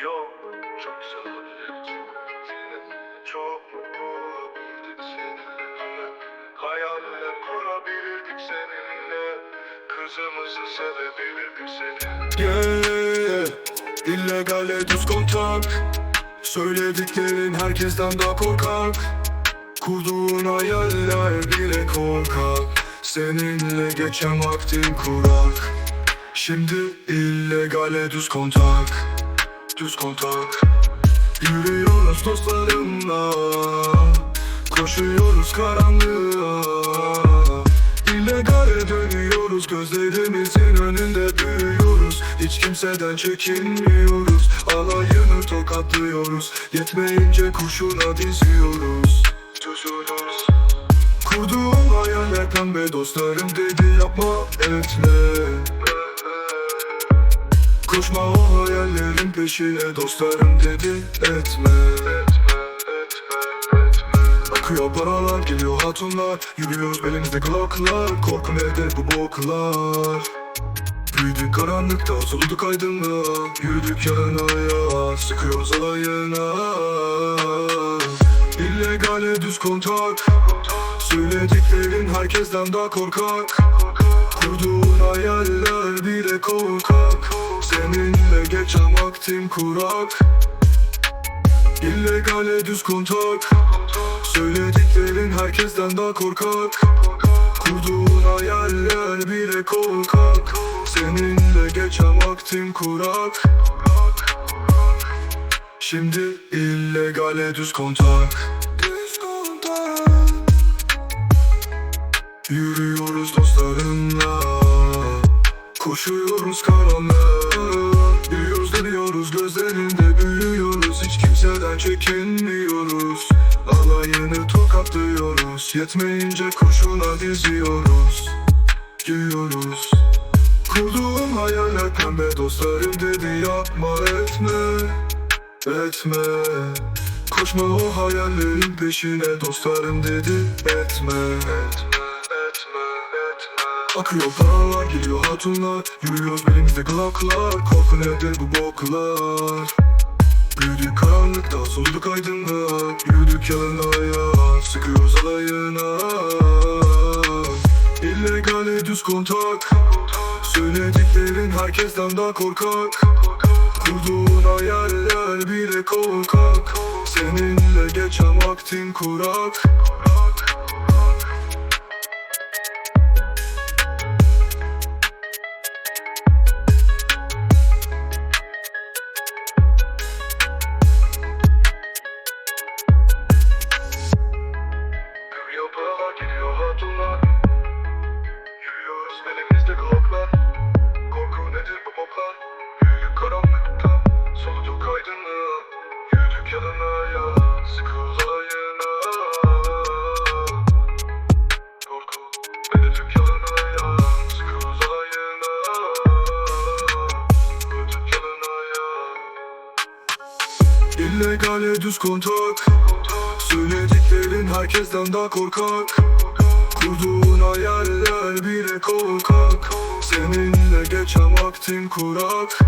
Yok çok güzel olabilir Çok seninle. Hayaller kurabilirdik seninle. Kızımızı sevebilirdik seninle. Yeah, illegale düz kontak. Söylediklerin herkesten daha korkak. Kurduğun hayaller bile korkak. Seninle geçen vaktin kurak. Şimdi illegale düz kontak Düz kontak Yürüyoruz dostlarımla. Koşuyoruz karanlığa. İllegale dönüyoruz. Gözlerimizin önünde büyüyoruz. Hiç kimseden çekinmiyoruz. Alayını tokatlıyoruz. Yetmeyince kurşuna diziyoruz. Tutuyoruz Kurduğum hayaller pembe dostlarım dedi yapma etme Koşma o hayallerin peşine dostlarım dedi etme. Akıyor paralar geliyor hatunlar. Yürüyoruz belimizde glocklar Korku nedir bu boklar? Büyüdük karanlıkta soluduk aydınlığa. Yürüdük yanına Sıkıyoruz alayına. İllegale düz kontak. Söylediklerin herkesten daha korkak. Kurduğun hayaller bile korkak Seninle geçen vaktim kurak. İllegale düz kontak. Söylediklerin herkesten daha korkak. Kurduğun hayaller bile korkak. Seninle geçen vaktim kurak. Şimdi illegale Düz kontak. Yürüyoruz dostlarımla Koşuyoruz karanlığa Dönüyoruz gözlerinde büyüyoruz. Hiç kimseden çekinmiyoruz. Alayını tokatlıyoruz. Yetmeyince kurşuna diziyoruz. Giyiyoruz. Kurduğum hayaller pembe dostlarım dedi yapma etme Etme. Koşma o hayallerin peşine dostlarım dedi etme etme Akıyor paralar geliyor hatunlar. Yürüyoruz belimizde glocklar Korku nedir bu boklar? Büyüdük karanlıkta soluduk aydınlığa Yürüdük yanına Sıkıyoruz alayına. İllegale düz kontak. Söylediklerin herkesten daha korkak. Kurduğun hayaller bile korkak. Seninle geçen vaktin kurak hatunlar Yürüyoruz belimizde glocklar Korku nedir bu boklar Büyük karanlıkta soluduk aydınlığa Yürüdük yanına ya sıkıyoruz alayına Korku nedir yanına ya sıkıyoruz alayına Yürüdük yanına ya. İllegale düz kontak. Söylediklerin herkesten daha korkak Kurduğun hayaller bile korkak. Seninle geçen vaktin kurak